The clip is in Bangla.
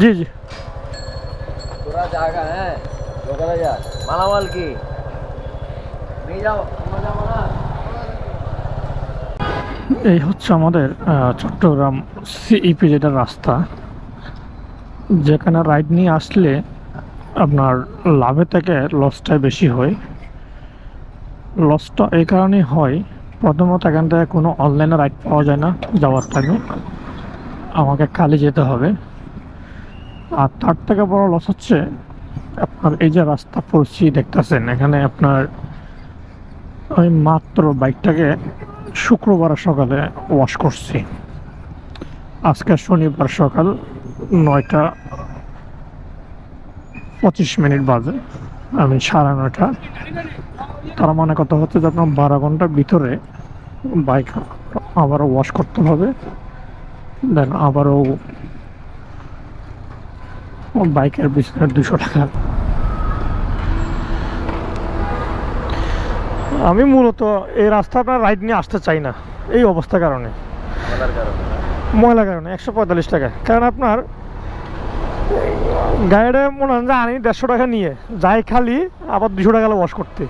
জি জি। তোরা জায়গা হ্যাঁ? যা। মালামাল কি? নিয়ে যাও এই হচ্ছে আমাদের চট্টগ্রাম সিইপি যেটা রাস্তা যেখানে রাইড নিয়ে আসলে আপনার লাভে থেকে লসটাই বেশি হয়। লসটা এই কারণেই হয় প্রথমত এখান থেকে কোনো অনলাইনে রাইড পাওয়া যায় না যাওয়ার টাইমে আমাকে খালি যেতে হবে। আর তার থেকে বড় লস হচ্ছে আপনার এই যে রাস্তা পড়ছি দেখতেছেন, এখানে আপনার আমি মাত্র বাইকটাকে শুক্রবার সকালে ওয়াশ করছি। আজকে শনিবার সকাল নয়টা পঁচিশ মিনিট বাজে, আমি সাড়ে নয়টা। তার মানে কথা হচ্ছে যে আপনার বারো ঘণ্টার ভিতরে বাইক আবারও ওয়াশ করতে হবে দেন আবারও বাইকের পিছনে দুশো টাকা। আমি মূলত এই রাস্তা আপনার রাইড নিয়ে আসতে চাই না এই অবস্থার কারণে। ময়লার কারণে ময়লা কারণে একশো পঁয়তাল্লিশ টাকা। কারণ আপনার গাড়িটা মনে হয় যে আনি দেড়শো টাকা নিয়ে যাই খালি আবার দুশো টাকা ওয়াশ করতে।